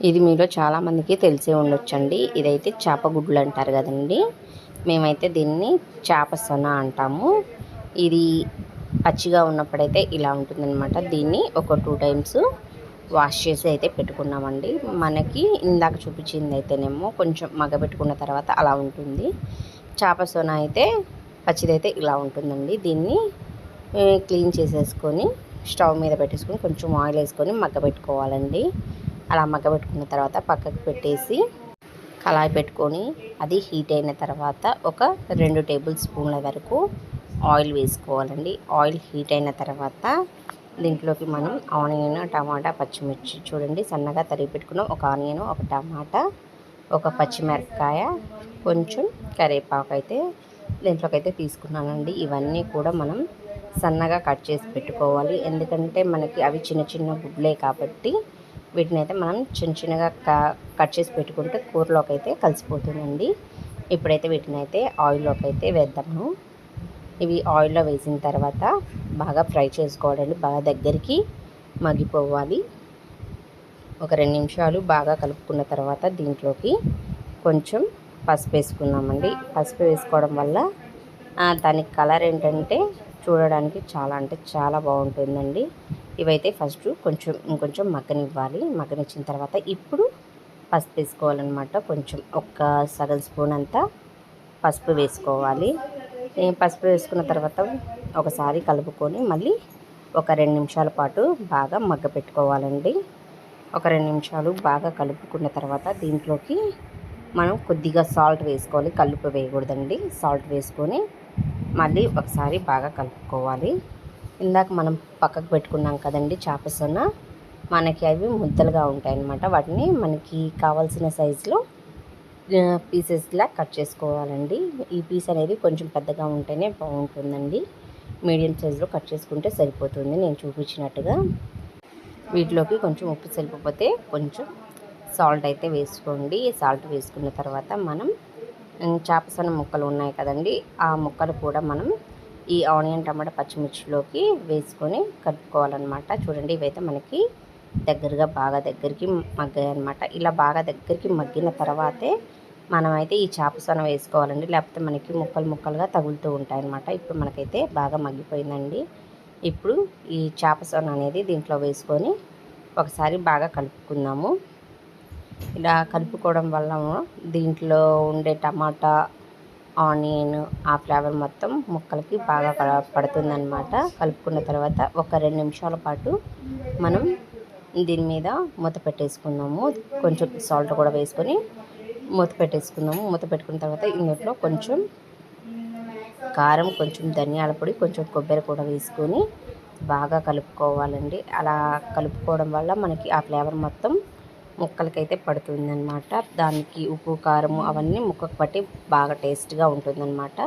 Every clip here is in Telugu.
ఇది మీలో చాలామందికి తెలిసే ఉండొచ్చండి. ఇదైతే చేప గుడ్లు అంటారు కదండి. మేమైతే దీన్ని చేప సొన అంటాము. ఇది పచ్చిగా ఉన్నప్పుడైతే ఇలా ఉంటుందన్నమాట. దీన్ని ఒక టూ టైమ్స్ వాష్ చేసి అయితే పెట్టుకున్నామండి. మనకి ఇందాక చూపించింది అయితేనేమో కొంచెం మగబెట్టుకున్న తర్వాత అలా ఉంటుంది. చేప సొన అయితే పచ్చిదైతే ఇలా ఉంటుందండి. దీన్ని క్లీన్ చేసేసుకొని స్టవ్ మీద పెట్టేసుకొని కొంచెం ఆయిల్ వేసుకొని మగ్గ పెట్టుకోవాలండి అలా మగ్గబెట్టుకున్న తర్వాత పక్కకు పెట్టేసి కళాయి పెట్టుకొని అది హీట్ అయిన తర్వాత ఒక రెండు టేబుల్ స్పూన్ల వరకు ఆయిల్ వేసుకోవాలండి. ఆయిల్ హీట్ అయిన తర్వాత దీంట్లోకి మనం ఆనియన్ టమాటా పచ్చిమిర్చి చూడండి సన్నగా తరిగి పెట్టుకున్న. ఒక ఆనియన్ ఒక టమాటా ఒక పచ్చిమిరపకాయ కొంచెం కరివేపాకు అయితే దీంట్లోకి అయితే తీసుకున్నానండి. ఇవన్నీ కూడా మనం సన్నగా కట్ చేసి పెట్టుకోవాలి. ఎందుకంటే మనకి అవి చిన్న చిన్న గుడ్లే కాబట్టి వీటిని అయితే మనం చిన్న చిన్నగా క- కట్ చేసి పెట్టుకుంటే కూరలోకి అయితే కలిసిపోతుందండి. ఇప్పుడైతే వీటిని అయితే ఆయిల్లోకి అయితే వేద్దాము. ఇవి ఆయిల్లో వేసిన తర్వాత బాగా ఫ్రై చేసుకోవాలండి. బాగా దగ్గరికి మగ్గిపోవాలి. ఒక రెండు నిమిషాలు బాగా కలుపుకున్న తర్వాత దీంట్లోకి కొంచెం పసుపు వేసుకున్నామండి పసుపు వేసుకోవడం వల్ల దానికి కలర్ ఏంటంటే చూడడానికి చాలా అంటే చాలా బాగుంటుందండి. ఇవైతే ఫస్ట్ కొంచెం ఇంకొంచెం మగ్గనివ్వాలి. మగ్గనిచ్చిన తర్వాత ఇప్పుడు పసుపు వేసుకోవాలన్నమాట. కొంచెం ఒక సగం స్పూన్ అంతా పసుపు వేసుకోవాలి. పసుపు వేసుకున్న తర్వాత ఒకసారి కలుపుకొని మళ్ళీ ఒక రెండు నిమిషాల పాటు బాగా మగ్గ పెట్టుకోవాలండి. ఒక రెండు నిమిషాలు బాగా కలుపుకున్న తర్వాత దీంట్లోకి మనం కొద్దిగా సాల్ట్ వేసుకోవాలి. కలుపు వేయకూడదండి. సాల్ట్ వేసుకొని మళ్ళీ ఒకసారి బాగా కలుపుకోవాలి. ఇందాక మనం పక్కకు పెట్టుకున్నాం కదండి చేపసన. మనకి అవి ముద్దలుగా ఉంటాయి అన్నమాట వాటిని మనకి కావాల్సిన సైజులో పీసెస్లా కట్ చేసుకోవాలండి. ఈ పీస్ అనేది కొంచెం పెద్దగా ఉంటేనే బాగుంటుందండి. మీడియం సైజులో కట్ చేసుకుంటే సరిపోతుంది. నేను చూపించినట్టుగా వీటిలోకి కొంచెం ఉప్పు సరిపోతే కొంచెం సాల్ట్ అయితే వేసుకోండి. సాల్ట్ వేసుకున్న తర్వాత మనం చేపసన ముక్కలు ఉన్నాయి కదండి. ఆ ముక్కలు కూడా మనం ఈ ఆనియన్ టమాటా పచ్చిమిర్చిలోకి వేసుకొని కలుపుకోవాలన్నమాట. చూడండి ఇవైతే మనకి దగ్గరగా బాగా దగ్గరికి మగ్గాయి అనమాట ఇలా బాగా దగ్గరికి మగ్గిన తర్వాతే మనమైతే ఈ చేపసన వేసుకోవాలండి. లేకపోతే మనకి ముక్కలు ముక్కలుగా తగులుతూ ఉంటాయన్నమాట. ఇప్పుడు మనకైతే బాగా మగ్గిపోయిందండి. ఇప్పుడు ఈ చేపసన అనేది దీంట్లో వేసుకొని ఒకసారి బాగా కలుపుకుందాము. ఇలా కలుపుకోవడం వల్ల దీంట్లో ఉండే టమాటా ఆనియన్ ఆ ఫ్లేవర్ మొత్తం ముక్కలకి బాగా కల- పడుతుందన్నమాట. కలుపుకున్న తర్వాత ఒక రెండు నిమిషాల పాటు మనం దీని మీద మూత పెట్టేసుకుందాము కొంచెం సాల్ట్ కూడా వేసుకొని మూత పెట్టేసుకుందాము మూత పెట్టుకున్న తర్వాత ఇందులో కొంచెం కారం కొంచెం ధనియాల పొడి కొంచెం కొబ్బరి కూడా వేసుకొని బాగా కలుపుకోవాలండి. అలా కలుపుకోవడం వల్ల మనకి ఆ ఫ్లేవర్ మొత్తం ముక్కలకైతే పడుతుందన్నమాట. దానికి ఉప్పు కారము అవన్నీ ముక్కకు పట్టి బాగా టేస్ట్గా ఉంటుందన్నమాట.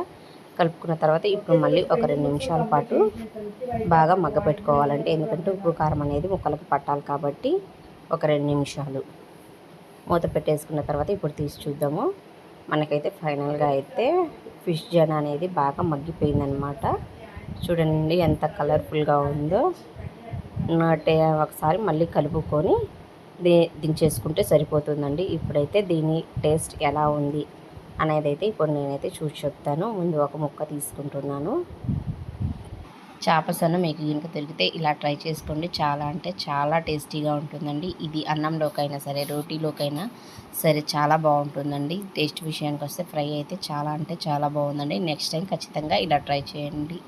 కలుపుకున్న తర్వాత ఇప్పుడు మళ్ళీ ఒక రెండు నిమిషాల పాటు బాగా మగ్గపెట్టుకోవాలంటే ఎందుకంటే ఉప్పు కారం అనేది ముక్కలకు పట్టాలి కాబట్టి ఒక రెండు నిమిషాలు. మూత పెట్టేసుకున్న తర్వాత ఇప్పుడు తీసి చూద్దాము. మనకైతే ఫైనల్గా అయితే ఫిష్ జన్ అనేది బాగా మగ్గిపోయిందనమాట చూడండి ఎంత కలర్ఫుల్గా ఉందో. నాటే ఒకసారి మళ్ళీ కలుపుకొని దీ దించేసుకుంటే సరిపోతుందండి. ఇప్పుడైతే దీని టేస్ట్ ఎలా ఉంది అనేది అయితే ఇప్పుడు నేనైతే చూసి చెప్తాను. ముందు ఒక ముక్క తీసుకుంటున్నాను. చేపసన్న మీకు కనుక దొరికితే ఇలా ట్రై చేసుకోండి. చాలా అంటే చాలా టేస్టీగా ఉంటుందండి. ఇది అన్నంలోకైనా సరే రోటీలోకైనా సరే చాలా బాగుంటుందండి. టేస్ట్ విషయానికి వస్తే ఫ్రై అయితే చాలా అంటే చాలా బాగుందండి. నెక్స్ట్ టైం ఖచ్చితంగా ఇలా ట్రై చేయండి.